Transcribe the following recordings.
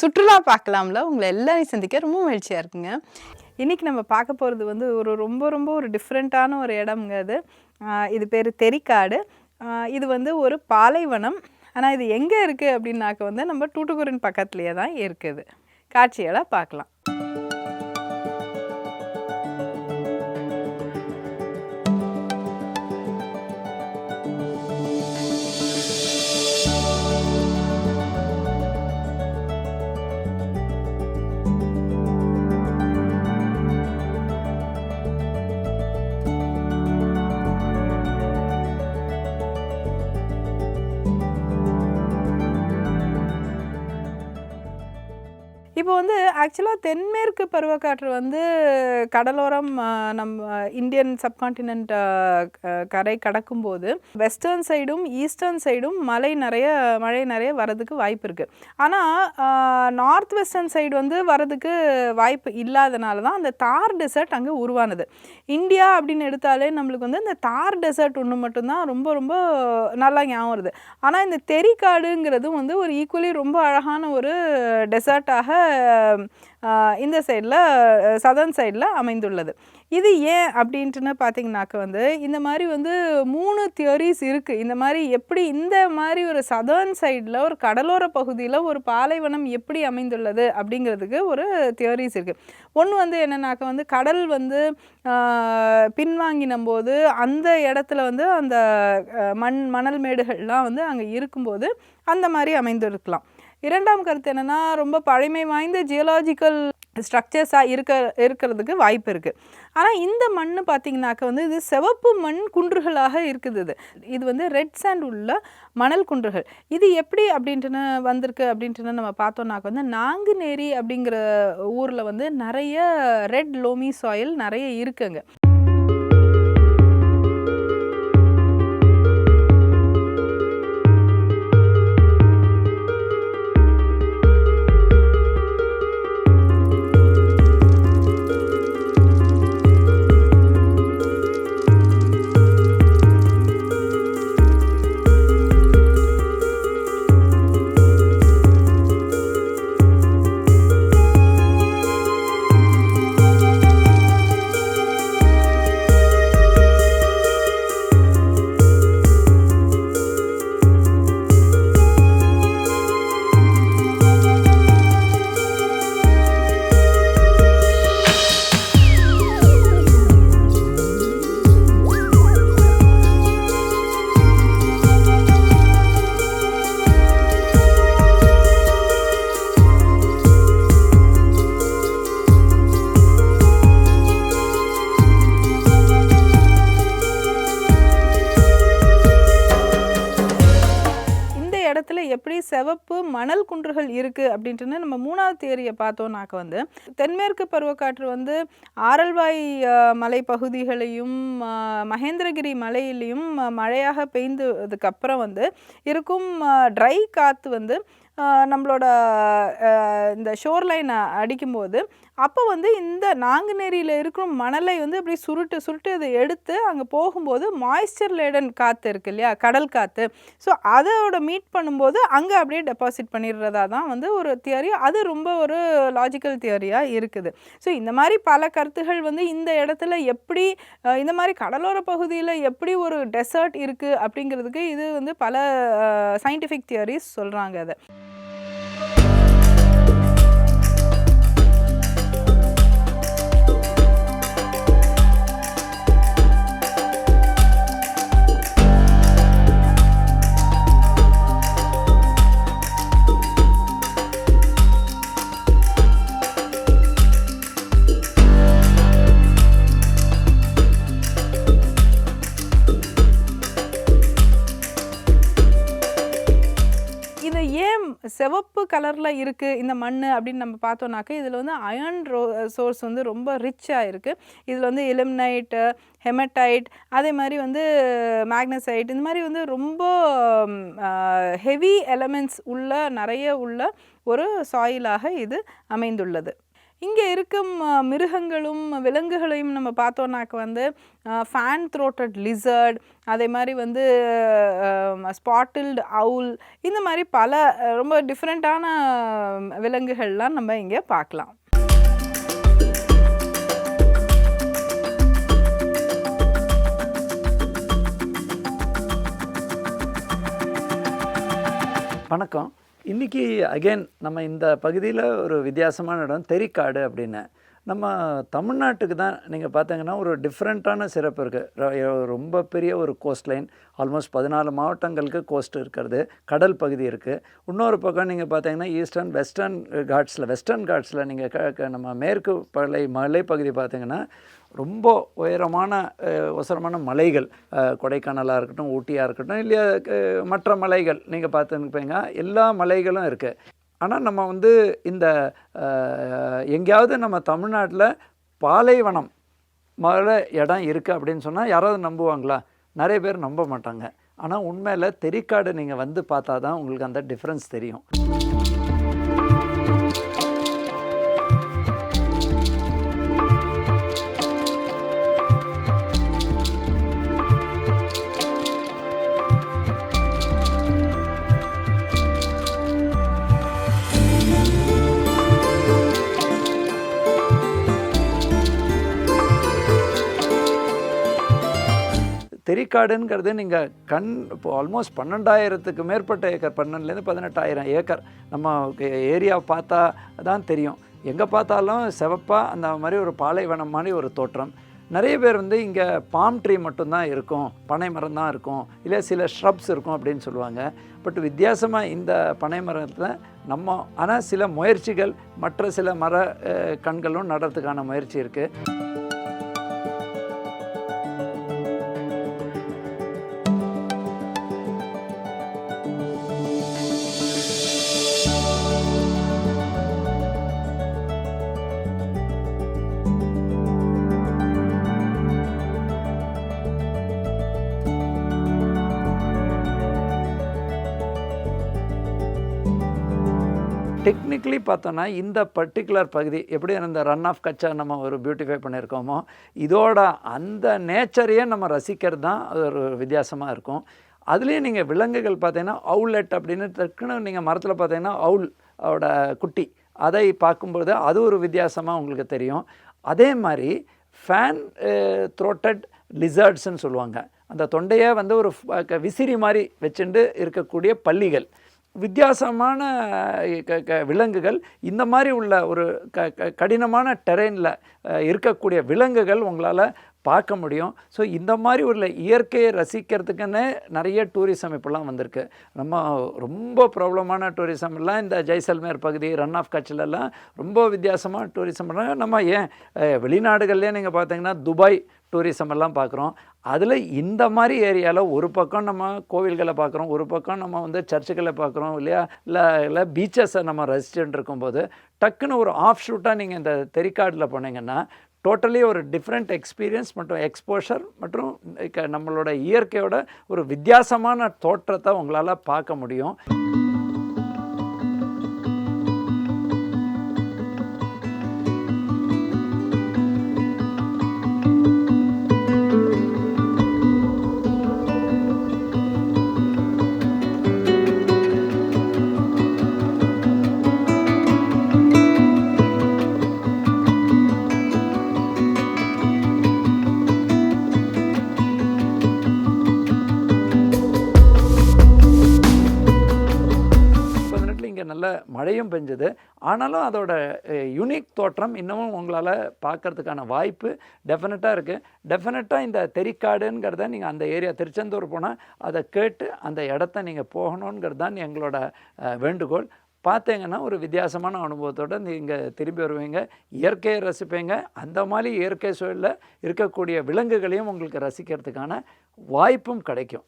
சுற்றுலா பார்க்கலாம்ல. உங்களை எல்லாரையும் சந்திக்க ரொம்ப மகிழ்ச்சியாக இருக்குங்க. இன்றைக்கி நம்ம பார்க்க போகிறது வந்து ஒரு ரொம்ப ரொம்ப ஒரு டிஃப்ரெண்ட்டான ஒரு இடம்ங்க அது. இது பேர் தெரிக்காடு. இது வந்து ஒரு பாலைவனம். ஆனால் இது எங்கே இருக்குது அப்படின்னாக்க வந்து நம்ம டூட்டுக்குரின் பக்கத்துலேயே தான் இருக்குது. காட்சியெல்லாம் பார்க்கலாம். இப்போ வந்து ஆக்சுவலாக தென்மேற்கு பருவக்காற்று வந்து கடலோரம் நம்ம இந்தியன் சப்கான்டினென்ட் கரை கடக்கும்போது வெஸ்டர்ன் சைடும் ஈஸ்டர்ன் சைடும் மழை நிறைய மழை நிறைய வரதுக்கு வாய்ப்பு இருக்குது ஆனால் நார்த் வெஸ்டர்ன் சைடு வந்து வரதுக்கு வாய்ப்பு இல்லாதனால தான் அந்த தார் டெசர்ட் அங்கே உருவானது. இந்தியா அப்படின்னு எடுத்தாலே நம்மளுக்கு வந்து இந்த தார் டெசர்ட் ஒன்று மட்டும்தான் ரொம்ப ரொம்ப நல்லா ஞாபகம் வருது. ஆனால் இந்த தெரிக்காடுங்கிறதும் வந்து ஒரு ஈக்குவலி ரொம்ப அழகான ஒரு டெசர்ட்டாக இந்த சைடில் சதர்ன் சைடில் அமைந்துள்ளது. இது ஏன் அப்படின்ட்டுன்னு பார்த்தீங்கன்னாக்க வந்து இந்த மாதிரி வந்து மூணு தியரிஸ் இருக்குது இந்த மாதிரி எப்படி இந்த மாதிரி ஒரு சதர்ன் சைடில் ஒரு கடலோர பகுதியில் ஒரு பாலைவனம் எப்படி அமைந்துள்ளது அப்படிங்கிறதுக்கு ஒரு தியரிஸ் இருக்குது ஒன்று வந்து என்னென்னாக்க வந்து கடல் வந்து பின்வாங்கின போது அந்த இடத்துல வந்து அந்த மண் மணல் மேடுகள்லாம் வந்து அங்கே இருக்கும்போது அந்த மாதிரி அமைந்திருக்கலாம். இரண்டாம் கருத்து என்னென்னா ரொம்ப பழமை வாய்ந்த ஜியலாஜிக்கல் ஸ்ட்ரக்சர்ஸாக இருக்க இருக்கிறதுக்கு வாய்ப்பு இருக்குது ஆனால் இந்த மண் பார்த்திங்கனாக்கா வந்து இது சிவப்பு மண் குன்றுகளாக இருக்குது இது. இது வந்து ரெட் சாண்ட் உள்ள மணல் குன்றுகள். இது எப்படி அப்படின்ட்டுன்னு வந்திருக்கு அப்படின்ட்டுன்னு நம்ம பார்த்தோம்னாக்க வந்து நாங்குநேரி அப்படிங்கிற ஊரில் வந்து நிறைய ரெட் லோமி சாயில் நிறைய இருக்குங்க. சிவப்பு மணல் குன்றுகள் இருக்குது அப்படின்ட்டுன்னு நம்ம மூணாவது தேரியை பார்த்தோம்னாக்க வந்து தென்மேற்கு பருவக்காற்று வந்து ஆரல்வாய் மலை பகுதிகளையும் மகேந்திரகிரி மலையிலையும் மழையாக பெய்ந்ததுக்கு அப்புறம் வந்து இருக்கும் ட்ரை காற்று வந்து நம்மளோட இந்த ஷோர்லைனை அடிக்கும்போது அப்போ வந்து இந்த நாங்குநேரியில் இருக்கிற மணலை வந்து அப்படியே சுருட்டு சுருட்டு இதை எடுத்து அங்கே போகும்போது மாய்ஸ்சர் லேடன் காற்று இருக்கு இல்லையா? கடல் காற்று ஸோ அதோட மீட் பண்ணும்போது அங்கே அப்படியே டெபாசிட் பண்ணிடுறதா தான் வந்து ஒரு தியரி அது ரொம்ப ஒரு லாஜிக்கல் தியரியாக இருக்குது. ஸோ இந்த மாதிரி பல கருத்துகள் வந்து இந்த இடத்துல எப்படி இந்த மாதிரி கடலோர பகுதியில் எப்படி ஒரு டெசர்ட் இருக்குது அப்படிங்கிறதுக்கு இது வந்து பல சயின்டிஃபிக் தியரிஸ் சொல்கிறாங்க அதை. சிவப்பு கலரில் இருக்குது இந்த மண் அப்படின்னு நம்ம பார்த்தோம்னாக்க இதில் வந்து அயர்ன் ரோ சோர்ஸ் வந்து ரொம்ப ரிச்சாக இருக்குது இதில் வந்து எலிம்னைட்டு ஹெமடைட் அதே மாதிரி வந்து மேக்னசைட் இந்த மாதிரி வந்து ரொம்ப ஹெவி எலமெண்ட்ஸ் உள்ள நிறைய உள்ள ஒரு சாயிலாக இது அமைந்துள்ளது. இங்கே இருக்கும் மிருகங்களும் விலங்குகளையும் நம்ம பார்த்தோன்னாக்க வந்து ஃபேன் த்ரோட்டட் லிசர்ட் அதே மாதிரி வந்து ஸ்பாட்டில்டு அவுல் இந்த மாதிரி பல ரொம்ப டிஃப்ரெண்ட்டான விலங்குகள்லாம் நம்ம இங்கே பார்க்கலாம். வணக்கம். இன்றைக்கி அகைன் நம்ம இந்த பகுதியில் ஒரு வித்தியாசமான இடம் தெரிக்காடு அப்படின்னு. நம்ம தமிழ்நாட்டுக்கு தான் நீங்கள் பார்த்தீங்கன்னா ஒரு டிஃப்ரெண்ட்டான சிறப்பு இருக்குது ரொம்ப பெரிய ஒரு கோஸ்ட் லைன் ஆல்மோஸ்ட் பதினாலு மாவட்டங்களுக்கு கோஸ்ட் இருக்கிறது. கடல் பகுதி இருக்குது இன்னொரு பக்கம் நீங்கள் பார்த்தீங்கன்னா ஈஸ்டர்ன் வெஸ்டர்ன் காட்ஸில் வெஸ்டர்ன் காட்ஸில் நீங்கள் க க- நம்ம மேற்கு பலை மலை பகுதி பார்த்தீங்கன்னா ரொம்ப உயரமான உசரமான மலைகள் கொடைக்கானலாக இருக்கட்டும் ஊட்டியாக இருக்கட்டும் இல்லையா மற்ற மலைகள் நீங்கள் பார்த்துருப்பீங்க. எல்லா மலைகளும் இருக்குது ஆனால் நம்ம வந்து இந்த எங்கேயாவது நம்ம தமிழ்நாட்டில் பாலைவனம் முதல்ல இடம் இருக்குது அப்படின்னு சொன்னால் யாராவது நம்புவாங்களா? நிறைய பேர் நம்ப மாட்டாங்க. ஆனால் உண்மையில் தெரிக்காடு நீங்கள் வந்து பார்த்தா தான் உங்களுக்கு அந்த டிஃப்ரென்ஸ் தெரியும். தெரிக்காடுங்கிறது நீங்கள் கண் இப்போ ஆல்மோஸ்ட் பன்னெண்டாயிரத்துக்கு மேற்பட்ட ஏக்கர் பன்னெண்டுலேருந்து பதினெட்டாயிரம் ஏக்கர் நம்ம ஏரியா பார்த்தா தான் தெரியும். எங்கே பார்த்தாலும் செவப்பாக அந்த மாதிரி ஒரு பாலைவனம் மாதிரி ஒரு தோற்றம். நிறைய பேர் வந்து இங்கே பாம் ட்ரீ மட்டும்தான் இருக்கும் பனை மரம் தான் இருக்கும் இல்லை சில ஷ்ரப்ஸ் இருக்கும் அப்படின்னு சொல்லுவாங்க. பட் வித்தியாசமாக இந்த பனை மரத்தில் நம்ம ஆனால் சில முயற்சிகள் மற்ற சில மர கண்களும் நடுறதுக்கான முயற்சி இருக்குது டெக்னிக்கலி பார்த்தோன்னா இந்த பர்டிகுலர் பகுதி எப்படி அந்த ரன் ஆஃப் கச்சா நம்ம ஒரு பியூட்டிஃபை பண்ணியிருக்கோமோ இதோட அந்த நேச்சரையே நம்ம ரசிக்கிறது தான் அது ஒரு வித்தியாசமாக இருக்கும். அதுலேயும் நீங்கள் விலங்குகள் பார்த்தீங்கன்னா அவுலெட் அப்படின்னு டக்குன்னு நீங்கள் மரத்தில் பார்த்தீங்கன்னா அவுல் ஓட குட்டி அதை பார்க்கும்போது அது ஒரு வித்தியாசமாக உங்களுக்கு தெரியும். அதே மாதிரி ஃபேன் த்ரோட்டட் லிசர்ட்ஸ்ன்னு சொல்லுவாங்க. அந்த தொண்டையை வந்து ஒரு விசிறி மாதிரி வச்சுட்டு இருக்கக்கூடிய பள்ளிகள் வித்தியாசமான க- க- விலங்குகள் இந்த மாதிரி உள்ள ஒரு க கடினமான டெரெயினில் இருக்கக்கூடிய விலங்குகள் உங்களால் பார்க்க முடியும். ஸோ இந்த மாதிரி உள்ள இயற்கையை ரசிக்கிறதுக்குன்னு நிறைய டூரிசம் இப்போல்லாம் வந்திருக்கு. நம்ம ரொம்ப ப்ராப்ளமான டூரிசம்லாம் எல்லாம் இந்த ஜெய்சல்மேர் பகுதி ரன் ஆஃப் கட்சிலெல்லாம் ரொம்ப வித்தியாசமாக டூரிசம் பண்ணுறாங்க நம்ம ஏன் வெளிநாடுகள்லேயே நீங்கள் பார்த்தீங்கன்னா துபாய் டூரிசம் எல்லாம் பார்க்குறோம். அதில் இந்த மாதிரி ஏரியாவில் ஒரு பக்கம் நம்ம கோவில்களை பார்க்குறோம் ஒரு பக்கம் நம்ம வந்து சர்ச்சுகளை பார்க்குறோம் இல்லையா? இல்லை இல்லை பீச்சஸை நம்ம ரசிச்சுட்டு இருக்கும்போது டக்குன்னு ஒரு ஆஃப் ஷூட்டாக நீங்கள் இந்த தெரிக்காடில் போனீங்கன்னா டோட்டலி ஒரு டிஃப்ரெண்ட் எக்ஸ்பீரியன்ஸ் மற்றும் எக்ஸ்போஷர் மற்றும் நம்மளோட இயற்கையோட ஒரு வித்தியாசமான தோற்றத்தை உங்களால் பார்க்க முடியும். மழையும் பெஞ்சது. ஆனாலும் அதோட யுனிக் தோற்றம் இன்னமும் உங்களால் பார்க்கறதுக்கான வாய்ப்பு டெஃபினட்டாக இருக்குது டெஃபினட்டாக இந்த தெரிக்காடுங்கிறத நீங்கள் அந்த ஏரியா திருச்செந்தூர் போனால் அதை கேட்டு அந்த இடத்த நீங்கள் போகணுங்கிறது தான் எங்களோட வேண்டுகோள். பார்த்தீங்கன்னா ஒரு வித்தியாசமான அனுபவத்தோடு நீங்கள் திரும்பி வருவீங்க. இயற்கையை ரசிப்பீங்க. அந்த மாதிரி இயற்கை சூழலில் இருக்கக்கூடிய விலங்குகளையும் உங்களுக்கு ரசிக்கிறதுக்கான வாய்ப்பும் கிடைக்கும்.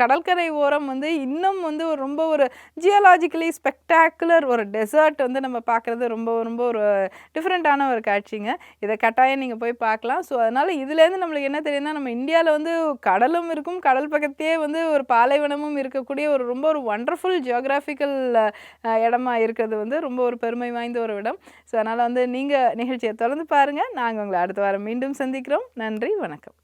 கடற்கரை ஓரம் வந்து இன்னும் வந்து ஒரு ரொம்ப ஒரு ஜியாலாஜிக்கலி ஸ்பெக்டாக்குலர் ஒரு டெசர்ட் வந்து நம்ம பார்க்குறது ரொம்ப ரொம்ப ஒரு டிஃப்ரெண்ட்டான ஒரு காட்சிங்க. இதை கட்டாயம் நீங்கள் போய் பார்க்கலாம். ஸோ அதனால் இதுலேருந்து நம்மளுக்கு என்ன தெரியுதுன்னா நம்ம இந்தியாவில் வந்து கடலும் இருக்கும். கடல் பக்கத்தையே வந்து ஒரு பாலைவனமும் இருக்கக்கூடிய ஒரு ரொம்ப ஒரு ஒண்டர்ஃபுல் ஜியோகிராஃபிக்கல் இடமா இருக்கிறது வந்து ரொம்ப ஒரு பெருமை வாய்ந்த ஒரு இடம். ஸோ அதனால் வந்து நீங்கள் நிகழ்ச்சியை தொடர்ந்து பாருங்கள் நாங்கள் உங்களை அடுத்த வாரம் மீண்டும் சந்திக்கிறோம். நன்றி வணக்கம்.